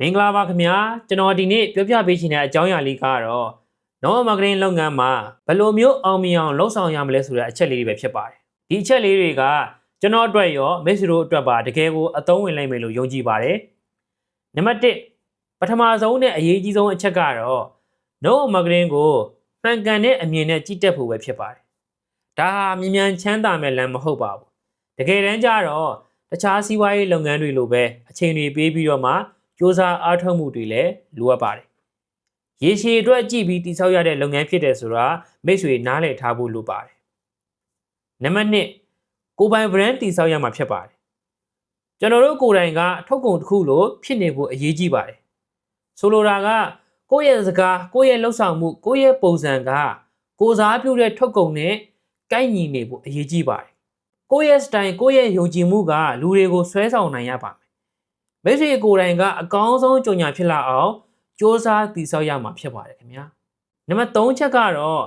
မင်္ဂလာပါခင်ဗျာကျွန်တော်ဒီနေ့ပြောပြပေးချင်တဲ့အကြောင်းအရာလေးကတော့ non marketing လုပ်ငန်းမှာဘယ်လိုမျိုးအောင်မြင်အောင်လုပ်ဆောင်ရမလဲဆိုတဲ့အချက်လေးတွေပဲဖြစ်ပါတယ်ဒီအချက်လေးတွေကကျွန်တော်အတွက်ရောမိတ်ဆွေတို့အတွက်ပါတကယ်ကိုအသုံးဝင်နိုင်မယ်လို့ယုံကြည်ပါတယ်နံပါတ်1ပထမဆုံးနဲ့အရေးကြီးဆုံးအချက်ကတော့ non marketing ကိုမှန်ကန်တဲ့အမြင်နဲ့ကြည့်တတ်ဖို့ပဲဖြစ်ပါတယ်ဒါဟာမြ мян ချမ်းသာမဲ့လမ်းမဟုတ်ပါဘူးတကယ်တမ်းကျတော့တခြားစီးပွားရေးလုပ်ငန်းတွေလိုပဲအချိန်တွေပေးပြီးတော့မှ စ조사အားထုတ်မှုတွေလည်းလိုအပ်ပါတယ်။ရေရှည်အတွက်ကြည့်ပြီးတိစောက်ရတဲ့လုပ်ငန်းဖြစ်တယ်ဆိုတာမိတ်ဆွေနားလည်ထားဖို့လိုပါတယ်။နံပါတ်1ကိုယ်ပိုင် brand တိစောက်ရမှာဖြစ်ပါတယ်။ကျွန်တော်တို့ကိုယ်တိုင်ကထုတ်ကုန်တစ်ခုလိုဖြစ်နေဖို့အရေးကြီးပါတယ်။ဆိုလိုတာကကိုယ့်ရဲ့စကားကိုယ့်ရဲ့လှုပ်ဆောင်မှုကိုယ့်ရဲ့ပုံစံကကိုယ်စားပြုတဲ့ထုတ်ကုန်နဲ့ကိုက်ညီနေဖို့အရေးကြီးပါတယ်။ကိုယ့်ရဲ့ style ကိုယ့်ရဲ့ယုံကြည်မှုကလူတွေကိုဆွဲဆောင်နိုင်ရပါ မယ်။မိတ်ဆွေကိုယ်တိုင်ကအကောင်းဆုံးကြုံညာဖြစ်လာအောင်စ조사တည်ဆောက်ရမှာဖြစ်ပါတယ်ခင်ဗျာ။နံပါတ်3ချက်ကတော့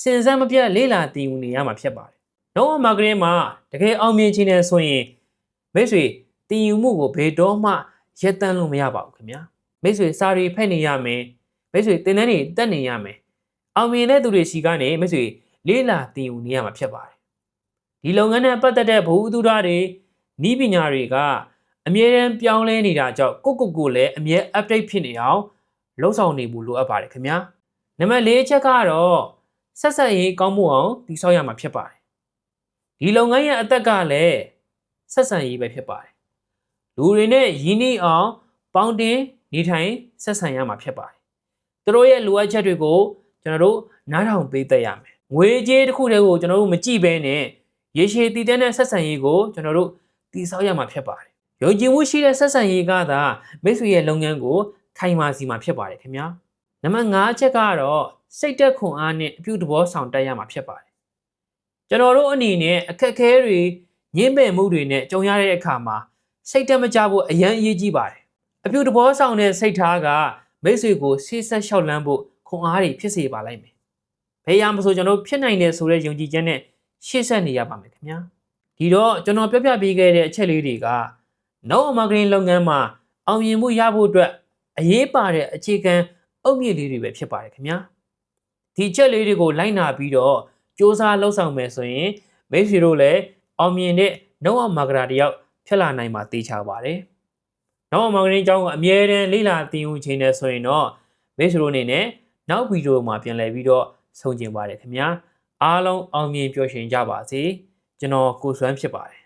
စင်စက်မပြတ်လေးလာတည်ယူနေရမှာဖြစ်ပါတယ်။တော့မာကရင်မှာတကယ်အောင်မြင်ခြင်းနဲ့ဆိုရင်မိတ်ဆွေတည်ယူမှုကိုဘယ်တော့မှရက်တန်းလို့မရပါဘူးခင်ဗျာ။မိတ်ဆွေစာရီဖက်နေရမယ်။မိတ်ဆွေတင်တန်းတွေတက်နေရမယ်။အောင်မြင်တဲ့သူတွေစီကနေမိတ်ဆွေလေးလာတည်ယူနေရမှာဖြစ်ပါတယ်။ဒီလုပ်ငန်းနဲ့ပတ်သက်တဲ့ဘ ഹു တုဒတွေဤပညာတွေက အမြဲတမ်းပြောင်းလဲနေတာကြောင့်ကိုယ့်ကိုယ်ကိုယ်လည်းအမြဲ update ဖြစ်နေအောင်လှုပ်ဆောင်နေဖို့လိုအပ်ပါတယ်ခင်ဗျာနံပါတ်၄ချက်ကတော့ဆက်ဆက်ရေးကောင်းမှုအောင်တည်ဆောက်ရမှာဖြစ်ပါတယ်ဒီလုပ်ငန်းရဲ့အသက်ကလည်းဆက်ဆံရေးပဲဖြစ်ပါတယ်လူတွေနဲ့ရင်းနှီးအောင်ပေါင်းတင်နေထိုင်ဆက်ဆံရမှာဖြစ်ပါတယ်သူတို့ရဲ့လိုအပ်ချက်တွေကိုကျွန်တော်တို့နားထောင်ပေးသက်ရမယ်ငွေကြေးတစ်ခုတည်းကိုကျွန်တော်တို့မကြည့်ဘဲနဲ့ရေရှည်တည်တဲ့ဆက်ဆံရေးကိုကျွန်တော်တို့တည်ဆောက်ရမှာဖြစ်ပါတယ် ယုံကြည်မှုရှိတဲ့ဆက်ဆံရေးကသာမိတ်ဆွေရဲ့လုပ်ငန်းကိုခိုင်မာစီမှာဖြစ်ပါတယ်ခင်ဗျာနံပါတ်5ချက်ကတော့စိတ်သက်ခွန်အားနဲ့အပြုသဘောဆောင်တက်ရမှာဖြစ်ပါတယ်ကျွန်တော်တို့အနေနဲ့အခက်အခဲတွေညှင်းပယ်မှုတွေနဲ့ကြုံရတဲ့အခါမှာစိတ်တက်မကြဖို့အရန်အရေးကြီးပါတယ်အပြုသဘောဆောင်တဲ့စိတ်ထားကမိတ်ဆွေကိုဆေးဆက်လျှောက်လန်းဖို့ခွန်အားတွေဖြစ်စေပါလိုက်မယ်ဘယ်ရမဆိုကျွန်တော်ဖြစ်နိုင်တယ်ဆိုတဲ့ယုံကြည်ချက်နဲ့ရှေ့ဆက်နေရပါမယ်ခင်ဗျာဒီတော့ကျွန်တော်ပြပြပေးခဲ့တဲ့အချက်လေးတွေက no marketing လုပ်ငန်းမှာအောင်မြင်မှုရဖို့အတွက်အရေးပါတဲ့အခြေခံအုတ်မြစ်လေးတွေပဲဖြစ်ပါတယ်ခင်ဗျာဒီချက်လေးတွေကိုလိုက်နာပြီးတော့စ조사လှုပ်ဆောင်မယ်ဆိုရင်မိတ်ဆွေတို့လည်းအောင်မြင်တဲ့ no marketer တယောက်ဖြစ်လာနိုင်မှာသိချပါတယ် no marketing အကြောင်းကိုအမြဲတမ်းလေ့လာသင်ယူခြင်းနဲ့ဆိုရင်တော့မိတ်ဆွေတို့အနေနဲ့နောက်ဗီဒီယိုမှာပြန်လည်ပြီးတော့ဆုံးကျင်ပါတယ်ခင်ဗျာအားလုံးအောင်မြင်ပျော်ရွှင်ကြပါစေကျွန်တော်ကိုစွမ်းဖြစ်ပါတယ်